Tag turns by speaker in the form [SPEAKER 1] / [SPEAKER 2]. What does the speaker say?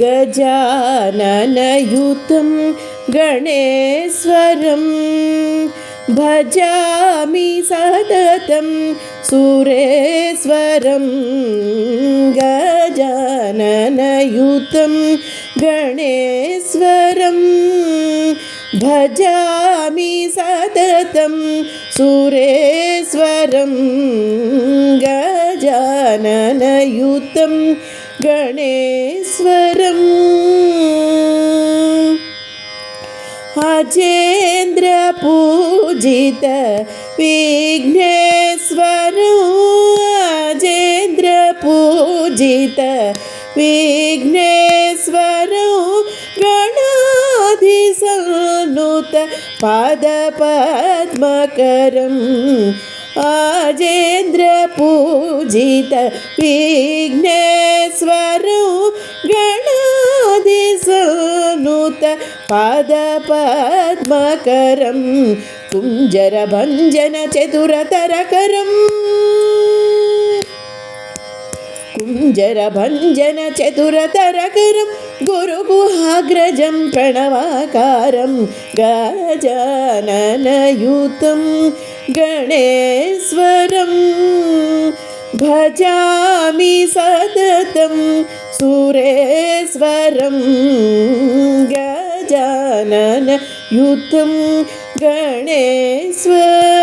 [SPEAKER 1] गजाननयुतं गणेश्वरं भजामि सततं सुरेश्वरं गजाननयुतं गणेश्वरं भजामि सततं ഗാനലയുതം ഗണേശ്വരം. അജേന്ദ്ര പൂജിത വിഘ്നേശ്വരം. അജേന്ദ്ര പൂജിത വിഘ്നേശ്വരം. ഗണാധിസനുത പദപത്മകരം अजेन्द्रपूजित विघ्नेश्वरो गणाधिसनुत पादपद्मकरं कुञ्जरभञ्जनचतुरतरकरम् कुञ्जरभञ्जनचतुरतरकरं गुरुगुहाग्रजं प्रणवाकारं गजाननयुतं गणेश्वरं भजामि सततं सुरेश्वरं गजाननयुतं गणेश्वरम्